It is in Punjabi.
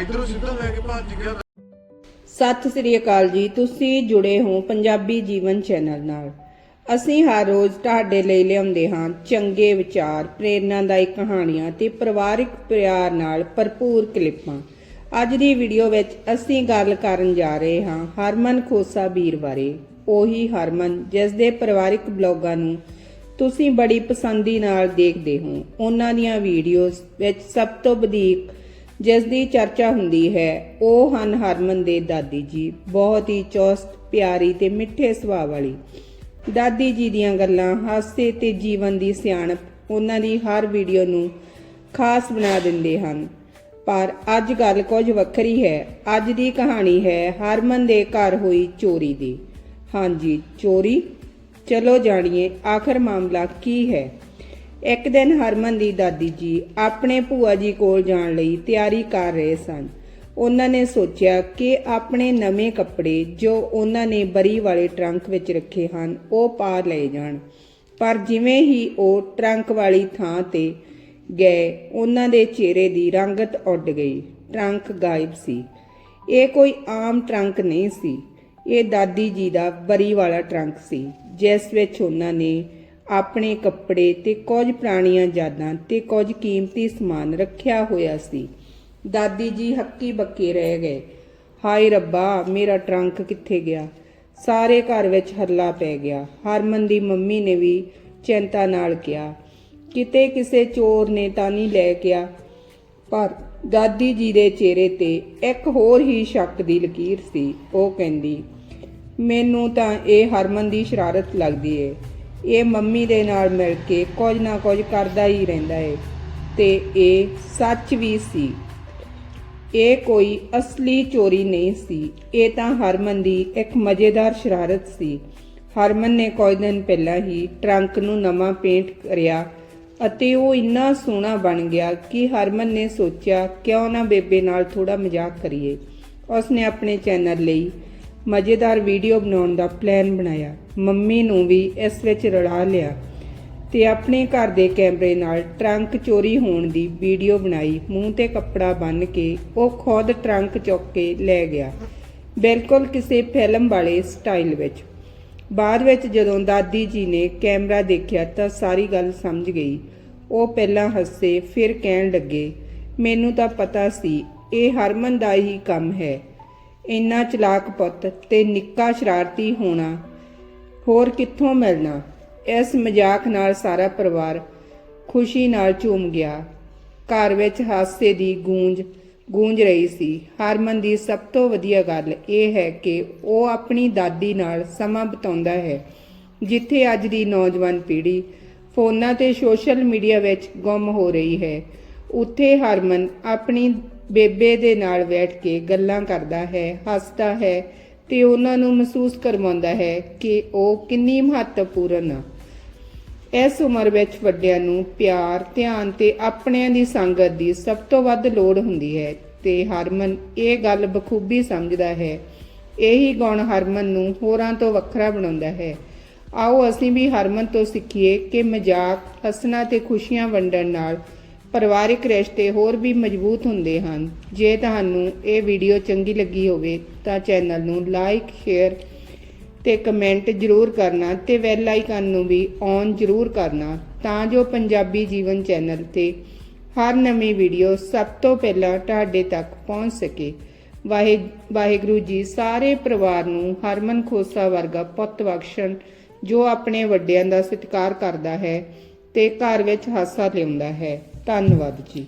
ਇਧਰੋਂ ਸਿੱਧਾ ਲੈ ਕੇ ਭੱਜ ਗਿਆ। ਸਤਿ ਸ੍ਰੀ ਅਕਾਲ ਜੀ, ਤੁਸੀਂ ਜੁੜੇ ਹੋ ਪੰਜਾਬੀ ਜੀਵਨ ਚੈਨਲ ਨਾਲ। ਅਸੀਂ ਹਰ ਰੋਜ਼ ਤੁਹਾਡੇ ਲਈ ਲਿਆਉਂਦੇ ਹਾਂ ਚੰਗੇ ਵਿਚਾਰ ਪ੍ਰੇਰਨਾਦਾਇਕ ਕਹਾਣੀਆਂ ਤੇ ਪਰਿਵਾਰਿਕ ਪਿਆਰ ਨਾਲ ਭਰਪੂਰ ਕਲਿੱਪਾਂ। ਅੱਜ ਦੀ ਵੀਡੀਓ ਵਿੱਚ ਅਸੀਂ ਗੱਲ ਕਰਨ ਜਾ ਰਹੇ ਹਾਂ ਹਰਮਨ ਖੋਸਾ ਵੀਰ ਬਾਰੇ। ਉਹੀ ਹਰਮਨ ਜਿਸ ਦੇ ਪਰਿਵਾਰਿਕ ਬਲੌਗਾਂ ਨੂੰ ਤੁਸੀਂ ਬੜੀ ਪਸੰਦੀ ਨਾਲ ਦੇਖਦੇ ਹੋ। ਉਹਨਾਂ ਦੀਆਂ ਵੀਡੀਓਜ਼ ਵਿੱਚ ਸਭ ਤੋਂ ਵਧੇਕ ਜਿਸ ਦੀ ਚਰਚਾ ਹੁੰਦੀ ਹੈ, ਉਹ ਹਨ ਹਰਮਨ ਦੇ ਦਾਦੀ ਜੀ। ਬਹੁਤ ਹੀ ਚੌਸਤ, ਪਿਆਰੀ ਤੇ ਮਿੱਠੇ ਸੁਭਾਅ ਵਾਲੀ। ਦਾਦੀ ਜੀ ਦੀਆਂ ਗੱਲਾਂ, ਹਾਸੇ ਤੇ ਜੀਵਨ ਦੀ ਸਿਆਣਪ ਉਹਨਾਂ ਦੀ ਹਰ ਵੀਡੀਓ ਨੂੰ ਖਾਸ ਬਣਾ ਦਿੰਦੇ ਹਨ। ਪਰ ਅੱਜ ਗੱਲ ਕੁਝ ਵੱਖਰੀ ਹੈ। ਅੱਜ ਦੀ ਕਹਾਣੀ ਹੈ ਹਰਮਨ ਦੇ ਘਰ ਹੋਈ ਚੋਰੀ ਦੀ। ਹਾਂਜੀ, ਚੋਰੀ? ਚਲੋ ਜਾਣੀਏ, ਆਖਰ ਮਾਮਲਾ ਕੀ ਹੈ? ਇੱਕ ਦਿਨ ਹਰਮਨ ਦੀ ਦਾਦੀ ਜੀ ਆਪਣੇ ਭੂਆ ਜੀ ਕੋਲ ਜਾਣ ਲਈ ਤਿਆਰੀ ਕਰ ਰਹੇ ਸਨ। ਉਹਨਾਂ ਨੇ ਸੋਚਿਆ ਕਿ ਆਪਣੇ ਨਵੇਂ ਕੱਪੜੇ ਜੋ ਉਹਨਾਂ ਨੇ ਬਰੀ ਵਾਲੇ ਟਰੰਕ ਵਿੱਚ ਰੱਖੇ ਹਨ, ਉਹ ਪਾ ਲਏ ਜਾਣ। ਪਰ ਜਿਵੇਂ ਹੀ ਉਹ ਟਰੰਕ ਵਾਲੀ ਥਾਂ ਤੇ ਗਏ, ਉਹਨਾਂ ਦੇ ਚਿਹਰੇ ਦੀ ਰੰਗਤ ਉੱਡ ਗਈ। ਟਰੰਕ ਗਾਇਬ ਸੀ। ਇਹ ਕੋਈ ਆਮ ਟਰੰਕ ਨਹੀਂ ਸੀ। ਇਹ ਦਾਦੀ ਜੀ ਦਾ ਬਰੀ ਵਾਲਾ ਟਰੰਕ ਸੀ, ਜਿਸ ਵਿੱਚ ਉਹਨਾਂ ਨੇ ਆਪਣੇ ਕੱਪੜੇ ਤੇ ਕੁਝ ਪੁਰਾਣੀਆਂ ਯਾਦਾਂ ਤੇ ਕੁਝ ਕੀਮਤੀ ਸਮਾਨ ਰੱਖਿਆ ਹੋਇਆ ਸੀ। ਦਾਦੀ ਜੀ ਹੱਕੀ ਬੱਕੇ ਰਹਿ ਗਏ। ਹਾਏ ਰੱਬਾ, ਮੇਰਾ ਟਰੰਕ ਕਿੱਥੇ ਗਿਆ? ਸਾਰੇ ਘਰ ਵਿੱਚ ਹੱਲਾ ਪੈ ਗਿਆ। ਹਰਮਨ ਦੀ ਮੰਮੀ ਨੇ ਵੀ ਚਿੰਤਾ ਨਾਲ ਕਿਹਾ, ਕਿਤੇ ਕਿਸੇ ਚੋਰ ਨੇ ਤਾਂ ਨਹੀਂ ਲੈ ਗਿਆ ਪਰ ਦਾਦੀ ਜੀ ਦੇ ਚਿਹਰੇ ਤੇ ਇੱਕ ਹੋਰ ਹੀ ਸ਼ੱਕ ਦੀ ਲਕੀਰ ਸੀ। ਉਹ ਕਹਿੰਦੀ, ਮੈਨੂੰ ਤਾਂ ਇਹ ਹਰਮਨ ਦੀ ਸ਼ਰਾਰਤ ਲੱਗਦੀ ਏ। ਇਹ ਮੰਮੀ ਦੇ ਨਾਲ ਮਿਲ ਕੇ ਕੁਝ ਨਾ ਕੁਝ ਕਰਦਾ ਹੀ ਰਹਿੰਦਾ ਹੈ ਤੇ ਇਹ ਸੱਚ ਵੀ ਸੀ। ਇਹ ਕੋਈ ਅਸਲੀ ਚੋਰੀ ਨਹੀਂ ਸੀ। ਇਹ ਤਾਂ ਹਰਮਨ ਦੀ ਇੱਕ ਮਜ਼ੇਦਾਰ ਸ਼ਰਾਰਤ ਸੀ। ਹਰਮਨ ਨੇ ਕੁਝ ਦਿਨ ਪਹਿਲਾਂ ਹੀ ਟਰੰਕ ਨੂੰ ਨਵਾਂ ਪੇਂਟ ਕਰਿਆ ਅਤੇ ਉਹ ਇੰਨਾ ਸੋਹਣਾ ਬਣ ਗਿਆ ਕਿ ਹਰਮਨ ਨੇ ਸੋਚਿਆ, ਕਿਉਂ ਨਾ ਬੇਬੇ ਨਾਲ ਥੋੜਾ ਮਜ਼ਾਕ ਕਰੀਏ? ਉਸਨੇ ਆਪਣੇ ਚੈਨਲ ਲਈ ਮਜ਼ੇਦਾਰ ਵੀਡੀਓ ਬਣਾਉਣ ਦਾ ਪਲਾਨ ਬਣਾਇਆ। ਮੰਮੀ ਨੂੰ ਵੀ ਇਸ ਵਿੱਚ ਰਲਾ ਲਿਆ ਤੇ ਆਪਣੇ ਘਰ ਦੇ ਕੈਮਰੇ ਨਾਲ ਟਰੰਕ ਚੋਰੀ ਹੋਣ ਦੀ ਵੀਡੀਓ ਬਣਾਈ। ਮੂੰਹ ਤੇ ਕੱਪੜਾ ਬੰਨ੍ਹ ਕੇ ਉਹ ਖੁਦ ਟਰੰਕ ਚੁੱਕ ਕੇ ਲੈ ਗਿਆ। ਬਿਲਕੁਲ ਕਿਸੇ ਫਿਲਮ ਵਾਲੇ ਸਟਾਈਲ ਵਿੱਚ। ਬਾਅਦ ਵਿੱਚ ਜਦੋਂ ਦਾਦੀ ਜੀ ਨੇ ਕੈਮਰਾ ਦੇਖਿਆ ਤਾਂ ਸਾਰੀ ਗੱਲ ਸਮਝ ਗਈ। ਉਹ ਪਹਿਲਾਂ ਹੱਸੇ, ਫਿਰ ਕਹਿਣ ਲੱਗੇ, ਮੈਨੂੰ ਤਾਂ ਪਤਾ ਸੀ, ਇਹ ਹਰਮਨ ਦਾ ਹੀ ਕੰਮ ਹੈ। ਇੰਨਾ ਚਲਾਕ ਪੁੱਤ ਤੇ ਨਿੱਕਾ ਸ਼ਰਾਰਤੀ ਹੋਣਾ। ਹੋਰ ਕਿੱਥੋਂ ਮਿਲਣਾ? ਇਸ ਮਜ਼ਾਕ ਨਾਲ ਸਾਰਾ ਪਰਿਵਾਰ ਖੁਸ਼ੀ ਨਾਲ ਝੂਮ ਗਿਆ। ਘਰ ਵਿੱਚ ਹਾਸੇ ਦੀ ਗੂੰਜ ਗੂੰਜ ਰਹੀ ਸੀ। ਹਰਮਨ ਦੀ ਸਭ ਤੋਂ ਵਧੀਆ ਗੱਲ ਇਹ ਹੈ ਕਿ ਉਹ ਆਪਣੀ ਦਾਦੀ ਨਾਲ ਸਮਾਂ ਬਿਤਾਉਂਦਾ ਹੈ। ਜਿੱਥੇ ਅੱਜ ਦੀ ਨੌਜਵਾਨ ਪੀੜ੍ਹੀ ਫੋਨਾਂ ਤੇ ਸੋਸ਼ਲ ਮੀਡੀਆ ਵਿੱਚ ਗੁੰਮ ਹੋ ਰਹੀ ਹੈ, ਉੱਥੇ ਹਰਮਨ ਆਪਣੀ ਬੇਬੇ ਦੇ ਨਾਲ ਬੈਠ ਕੇ ਗੱਲਾਂ ਕਰਦਾ ਹੈ, ਹੱਸਦਾ ਹੈ ਤੇ ਉਹਨਾਂ ਨੂੰ ਮਹਿਸੂਸ ਕਰਵਾਉਂਦਾ ਹੈ ਕਿ ਉਹ ਕਿੰਨੀ ਮਹੱਤਵਪੂਰਨ ਆ। ਇਸ ਉਮਰ ਵਿੱਚ ਵੱਡਿਆਂ ਨੂੰ ਪਿਆਰ, ਧਿਆਨ ਤੇ ਆਪਣਿਆਂ ਦੀ ਸੰਗਤ ਦੀ ਸਭ ਤੋਂ ਵੱਧ ਲੋੜ ਹੁੰਦੀ ਹੈ ਤੇ ਹਰਮਨ ਇਹ ਗੱਲ ਬਖੂਬੀ ਸਮਝਦਾ ਹੈ। ਇਹੀ ਗੁਣ ਹਰਮਨ ਨੂੰ ਹੋਰਾਂ ਤੋਂ ਵੱਖਰਾ ਬਣਾਉਂਦਾ ਹੈ। ਆਓ ਅਸੀਂ ਵੀ ਹਰਮਨ ਤੋਂ ਸਿੱਖੀਏ ਕਿ ਮਜ਼ਾਕ, ਹੱਸਣਾ ਤੇ ਖੁਸ਼ੀਆਂ ਵੰਡਣ ਨਾਲ ਪਰਿਵਾਰਿਕ ਰਿਸ਼ਤੇ ਹੋਰ ਵੀ ਮਜ਼ਬੂਤ ਹੁੰਦੇ ਹਨ। ਜੇ ਤੁਹਾਨੂੰ ਇਹ ਵੀਡੀਓ ਚੰਗੀ ਲੱਗੀ ਹੋਵੇ ਤਾਂ ਚੈਨਲ ਨੂੰ ਲਾਈਕ, ਸ਼ੇਅਰ ਤੇ ਕਮੈਂਟ ਜ਼ਰੂਰ ਕਰਨਾ ਤੇ ਬੈਲ ਆਈਕਨ ਨੂੰ ਵੀ ਔਨ ਜ਼ਰੂਰ ਕਰਨਾ ਤਾਂ ਜੋ ਪੰਜਾਬੀ ਜੀਵਨ ਚੈਨਲ ਤੇ ਹਰ ਨਵੀਂ ਵੀਡੀਓ ਸਭ ਤੋਂ ਪਹਿਲਾਂ ਤੁਹਾਡੇ ਤੱਕ ਪਹੁੰਚ ਸਕੇ। ਵਾਹਿ, ਵਾਹਿਗੁਰੂ ਜੀ ਸਾਰੇ ਪਰਿਵਾਰ ਨੂੰ ਹਰਮਨ ਖੋਸਾ ਵਰਗਾ ਪੁੱਤ ਬਖਸ਼ਣ ਜੋ ਆਪਣੇ ਵੱਡਿਆਂ ਦਾ ਸਤਿਕਾਰ ਕਰਦਾ ਹੈ ਤੇ ਘਰ ਵਿੱਚ ਹਾਸਾ ਲਿਆਉਂਦਾ ਹੈ। ਧੰਨਵਾਦ ਜੀ।